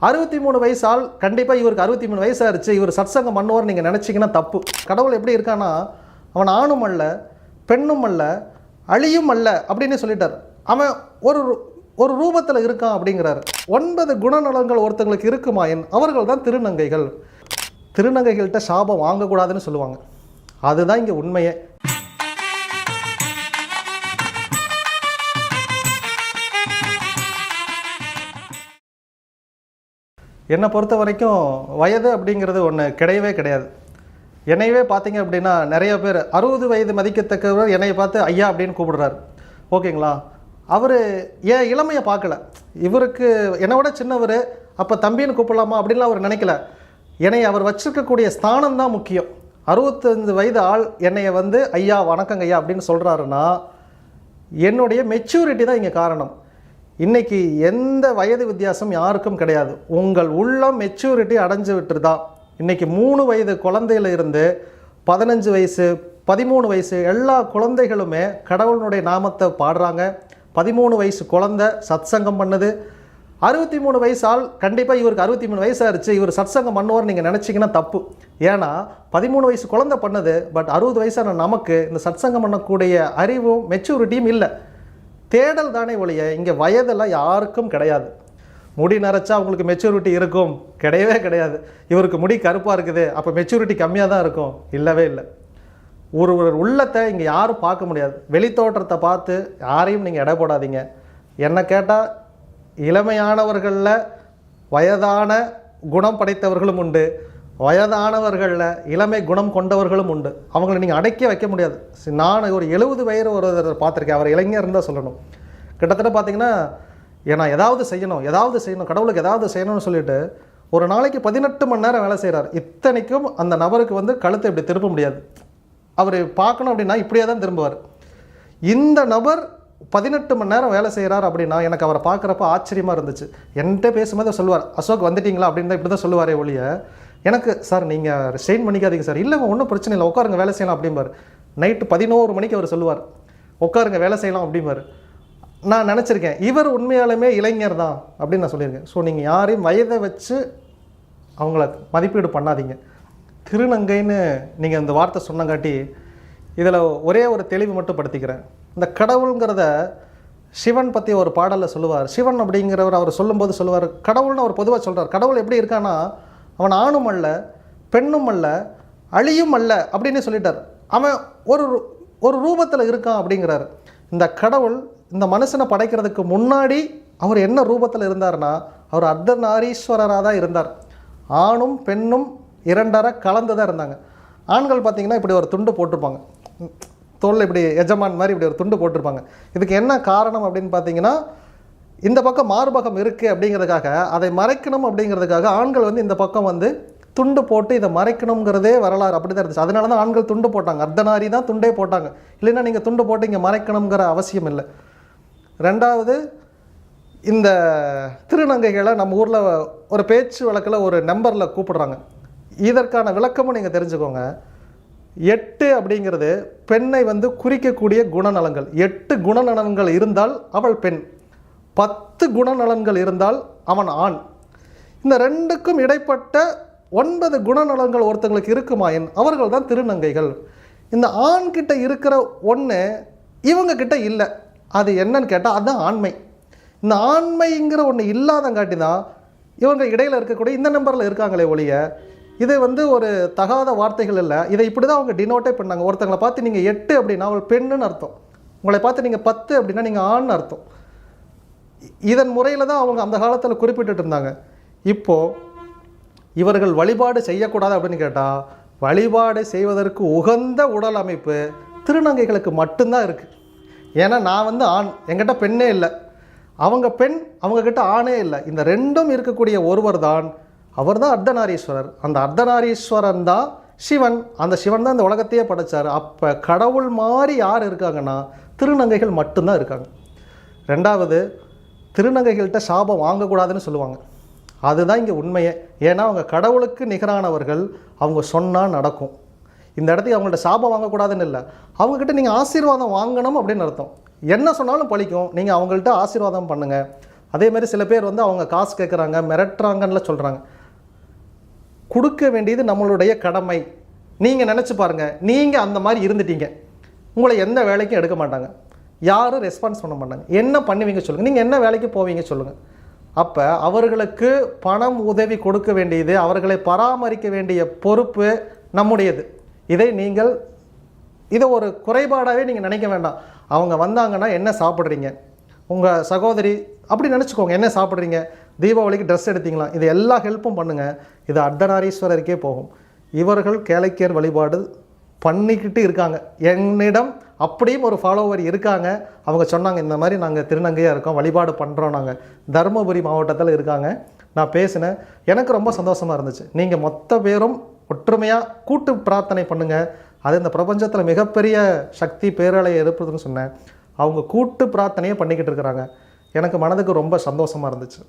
அறுபத்தி மூணு வயசால் கண்டிப்பாக இவருக்கு அறுபத்தி மூணு வயசு இவர் சத்சங்கம் பண்ணுவார் நீங்கள் நினச்சிங்கன்னா தப்பு. கடவுள் எப்படி இருக்கான்னா அவன் ஆணும் அல்ல பெண்ணும் அல்ல அழியும் அல்ல அப்படின்னு சொல்லிட்டார். அவன் ஒரு ரூ- ஒரு ரூபத்தில் இருக்கான் அப்படிங்கிறார். ஒன்பது குணநலங்கள் ஒருத்தங்களுக்கு இருக்குமாயின் அவர்கள் தான் திருநங்கைகள். திருநங்கைகள்கிட்ட சாபம் வாங்கக்கூடாதுன்னு சொல்லுவாங்க. அதுதான் இங்கே உண்மையே. என்னை பொறுத்த வரைக்கும் வயது அப்படிங்கிறது ஒன்று கிடையவே கிடையாது. என்னையவே பார்த்தீங்க அப்படின்னா நிறைய பேர் அறுபது வயது மதிக்கத்தக்கவர் என்னையை பார்த்து ஐயா அப்படின்னு கூப்பிடுறாரு. ஓகேங்களா? அவர் ஏன் இளமையை பார்க்கல. இவருக்கு என்னை விட சின்னவர் அப்போ தம்பின்னு கூப்பிடலாமா அப்படின்லாம் அவர் நினைக்கல. என்னை அவர் வச்சிருக்கக்கூடிய ஸ்தானம் தான் முக்கியம். அறுபத்தஞ்சு வயது ஆள் என்னையை வந்து ஐயா வணக்கங்க ஐயா அப்படின்னு சொல்கிறாருன்னா என்னுடைய மெச்சூரிட்டி தான் இங்கே காரணம். இன்றைக்கி எந்த வயது வித்தியாசம் யாருக்கும் கிடையாது. உங்கள் உள்ளம் மெச்சூரிட்டி அடைஞ்சு விட்டுருதா. இன்றைக்கி மூணு வயது குழந்தையில இருந்து பதினஞ்சு வயசு பதிமூணு வயசு எல்லா குழந்தைகளுமே கடவுளுடைய நாமத்தை பாடுறாங்க. பதிமூணு வயசு குழந்தை சத்சங்கம் பண்ணுது. அறுபத்தி மூணு வயசு ஆள் கண்டிப்பாக இவருக்கு அறுபத்தி மூணு வயசாகிருச்சு இவர் சத்சங்கம் பண்ணுவார் நீங்கள் நினச்சிங்கன்னா தப்பு. ஏன்னா பதிமூணு வயசு குழந்தை பண்ணுது பட் அறுபது வயசான நமக்கு இந்த சத்சங்கம் பண்ணக்கூடிய அறிவும் மெச்சூரிட்டியும் இல்லை. தேடல் தானே ஒழிய இங்கே வயதெல்லாம் யாருக்கும் கிடையாது. முடி நரைச்சா அவங்களுக்கு மெச்சூரிட்டி இருக்கும். கிடையவே கிடையாது. இவருக்கு முடி கருப்பாக இருக்குது. அப்போ மெச்சூரிட்டி கம்மியாக தான் இருக்கும். இல்லவே இல்லை. ஒரு ஒரு உள்ளத்தை இங்கே யாரும் பார்க்க முடியாது. வெளித்தோற்றத்தை பார்த்து யாரையும் நீங்கள் எடை போடாதீங்க. என்னை கேட்டால் இளமையானவர்களில் வயதான குணம் படைத்தவர்களும் உண்டு. வயதானவர்களில் இளமை குணம் கொண்டவர்களும் உண்டு. அவங்கள நீங்கள் அடக்கி வைக்க முடியாது. நான் ஒரு எழுபது வயது ஒருத்தர் பார்த்துருக்கேன். அவர் இளைஞர் தான் சொல்லணும். கிட்டத்தட்ட பார்த்தீங்கன்னா ஏன்னா ஏதாவது செய்யணும் ஏதாவது செய்யணும் கடவுளுக்கு ஏதாவது செய்யணும்னு சொல்லிட்டு ஒரு நாளைக்கு பதினெட்டு மணி நேரம் வேலை செய்கிறார் இத்தனைக்கும் அந்த நபருக்கு வந்து கழுத்தை இப்படி திருப்ப முடியாது. அவர் பார்க்கணும் அப்படின்னா இப்படியே தான் திரும்புவார். இந்த நபர் பதினெட்டு மணி நேரம் வேலை செய்கிறார் அப்படின்னா எனக்கு அவரை பார்க்குறப்ப ஆச்சரியமாக இருந்துச்சு. என்கிட்ட பேசும்போது சொல்லுவார் அசோக் வந்துட்டீங்களா? அப்படின்னு தான் இப்படி தான் சொல்லுவாரே ஒழிய எனக்கு சார் நீங்கள் ஸ்ட்ரெயின் பண்ணிக்காதீங்க சார். இல்லைங்க ஒன்றும் பிரச்சனை இல்லை உட்காருங்க வேலை செய்யலாம் அப்படிம்பார். நைட்டு பதினோரு மணிக்கு அவர் சொல்லுவார் உட்காருங்க வேலை செய்யலாம் அப்படிம்பார். நான் நினச்சிருக்கேன் இவர் உண்மையாலுமே இளைஞர் தான் அப்படின்னு நான் சொல்லியிருக்கேன். ஸோ நீங்கள் யாரையும் வயதை வச்சு அவங்கள மதிப்பீடு பண்ணாதீங்க. திருநங்கைன்னு நீங்கள் இந்த வார்த்தை சொன்னங்காட்டி இதில் ஒரே ஒரு தெளிவு மட்டும் படுத்திக்கிறேன். இந்த கடவுளுங்கிறத சிவன் பற்றி ஒரு பாடலில் சொல்லுவார். சிவன் அப்படிங்கிறவர் அவர் சொல்லும்போது சொல்லுவார். கடவுள்னு அவர் பொதுவாக சொல்கிறார் கடவுள் எப்படி இருக்கான்னா அவன் ஆணும் அல்ல பெண்ணும் அல்ல அழியும் அல்ல அப்படின்னு சொல்லிட்டார். அவன் ஒரு ரூ- ஒரு ரூபத்தில் இருக்கான் அப்படிங்கிறார். இந்த கடவுள் இந்த மனுஷனை படைக்கிறதுக்கு முன்னாடி அவர் என்ன ரூபத்தில் இருந்தார்னா அவர் அர்த்தநாரீஸ்வரராக தான் இருந்தார். ஆணும் பெண்ணும் இரண்டரை கலந்து தான் இருந்தாங்க. ஆண்கள் பார்த்தீங்கன்னா இப்படி ஒரு துண்டு போட்டிருப்பாங்க. தோல் இப்படி எஜமான் மாதிரி இப்படி ஒரு துண்டு போட்டிருப்பாங்க. இதுக்கு என்ன காரணம் அப்படின்னு பார்த்தீங்கன்னா இந்த பக்கம் மார்பகம் இருக்குது அப்படிங்கிறதுக்காக அதை மறைக்கணும் அப்படிங்கிறதுக்காக ஆண்கள் வந்து இந்த பக்கம் வந்து துண்டு போட்டு இதை மறைக்கணுங்கிறதே வரலாறு அப்படி தான் இருந்துச்சு. அதனால தான் ஆண்கள் துண்டு போட்டாங்க. அர்த்தநாரி தான் துண்டே போட்டாங்க. இல்லைன்னா நீங்கள் துண்டு போட்டு இங்கே மறைக்கணுங்கிற அவசியம் இல்லை. ரெண்டாவது இந்த திருநங்கைகளை நம்ம ஊரில் ஒரு பேச்சு வழக்கில் ஒரு நம்பரில் கூப்பிடுறாங்க. இதற்கான விளக்கமும் நீங்கள் தெரிஞ்சுக்கோங்க. எட்டு அப்படிங்கிறது பெண்ணை வந்து குறிக்கக்கூடிய குணநலங்கள் எட்டு குணநலன்கள் இருந்தால் அவள் பெண். பத்து குணநலன்கள் இருந்தால் அவன் ஆண். இந்த ரெண்டுக்கும் இடைப்பட்ட ஒன்பது குணநலன்கள் ஒருத்தங்களுக்கு இருக்குமாயின் அவர்கள் தான் திருநங்கைகள். இந்த ஆண் கிட்ட இருக்கிற ஒன்று இவங்க கிட்ட இல்லை. அது என்னன்னு கேட்டால் அதுதான் ஆண்மை. இந்த ஆண்மைங்கிற ஒன்று இல்லாதங்காட்டி தான் இவங்க இடையில் இருக்கக்கூடிய இந்த நம்பரில் இருக்காங்களே ஒழிய இதை வந்து ஒரு தகாத வார்த்தைகள் இல்லை. இதை இப்படி தான் அவங்க டினோட்டே பண்ணாங்க. ஒருத்தங்களை பார்த்து நீங்கள் எட்டு அப்படின்னா அவள் பெண்ணுன்னு அர்த்தம். உங்களை பார்த்து நீங்கள் பத்து அப்படின்னா நீங்கள் ஆண்னு அர்த்தம். இதன் முறையில் தான் அவங்க அந்த காலத்தில் குறிப்பிட்டுட்டு இருந்தாங்க. இப்போது இவர்கள் வழிபாடு செய்யக்கூடாது அப்படின்னு கேட்டால் வழிபாடு செய்வதற்கு உகந்த உடல் அமைப்பு திருநங்கைகளுக்கு மட்டும்தான் இருக்குது ஏன்னா நான் வந்து ஆண் என்கிட்ட பெண்ணே இல்லை. அவங்க பெண் அவங்கக்கிட்ட ஆணே இல்லை. இந்த ரெண்டும் இருக்கக்கூடிய ஒருவர் தான் அவர் தான் அர்த்தநாரீஸ்வரர். அந்த அர்த்தநாரீஸ்வரன் தான் சிவன். அந்த சிவன் தான் இந்த உலகத்தையே படைச்சார். அப்போ கடவுள் மாதிரி யார் இருக்காங்கன்னா திருநங்கைகள் மட்டும்தான் இருக்காங்க. ரெண்டாவது திருநங்கைகள்கிட்ட சாபம் வாங்கக்கூடாதுன்னு சொல்லுவாங்க. அதுதான் இங்கே உண்மையே. ஏன்னா அவங்க கடவுளுக்கு நிகரானவர்கள் அவங்க சொன்னால் நடக்கும். இந்த இடத்துக்கு அவங்கள்ட்ட சாபம் வாங்கக்கூடாதுன்னு இல்லை. அவங்கக்கிட்ட நீங்கள் ஆசீர்வாதம் வாங்கணும் அப்படின்னு அர்த்தம். என்ன சொன்னாலும் பழிக்கும். நீங்கள் அவங்கள்ட்ட ஆசீர்வாதம் பண்ணுங்கள் அதே மாதிரி சில பேர் வந்து அவங்க காசு கேட்குறாங்க மிரட்டுறாங்கன்னு சொல்கிறாங்க கொடுக்க வேண்டியது நம்மளுடைய கடமை. நீங்கள் நினச்சி பாருங்கள் நீங்கள் அந்த மாதிரி இருந்துட்டீங்க. உங்களை எந்த வேலைக்கும் எடுக்க மாட்டாங்க. யாரும் ரெஸ்பான்ஸ் பண்ண மாட்டாங்க. என்ன பண்ணுவீங்க சொல்லுங்கள் நீங்கள் என்ன வேலைக்கு போவீங்க சொல்லுங்கள் அப்போ அவர்களுக்கு பணம் உதவி கொடுக்க வேண்டியது அவர்களை பராமரிக்க வேண்டிய பொறுப்பு நம்முடையது. இதை நீங்கள் இதை ஒரு குறைபாடாகவே நீங்கள் நினைக்க வேண்டாம். அவங்க வந்தாங்கன்னா என்ன சாப்பிட்றீங்க? உங்கள் சகோதரி அப்படி நினச்சிக்கோங்க. என்ன சாப்பிட்றீங்க? தீபாவளிக்கு ட்ரெஸ் எடுத்தீங்களா? இது எல்லா ஹெல்ப்பும் பண்ணுங்கள் இது அர்த்தநாரீஸ்வரருக்கே போகும். இவர்கள் கேளைக்கியர் வழிபாடு பண்ணிக்கிட்டு இருக்காங்க. என்னிடம் அப்படியும் ஒரு ஃபாலோவர் இருக்காங்க. அவங்க சொன்னாங்க இந்த மாதிரி நாங்கள் திருநங்கையாக இருக்கோம் வழிபாடு பண்ணுறோம் நாங்கள் தருமபுரி மாவட்டத்தில் இருக்காங்க. நான் பேசினேன். எனக்கு ரொம்ப சந்தோஷமாக இருந்துச்சு. நீங்கள் மொத்த பேரும் ஒற்றுமையாக கூட்டு பிரார்த்தனை பண்ணுங்கள் அது இந்த பிரபஞ்சத்தில் மிகப்பெரிய சக்தி பேரலை இருப்பதுன்னு சொன்னேன். அவங்க கூட்டு பிரார்த்தனையே பண்ணிக்கிட்டு இருக்கிறாங்க. எனக்கு மனதுக்கு ரொம்ப சந்தோஷமாக இருந்துச்சு.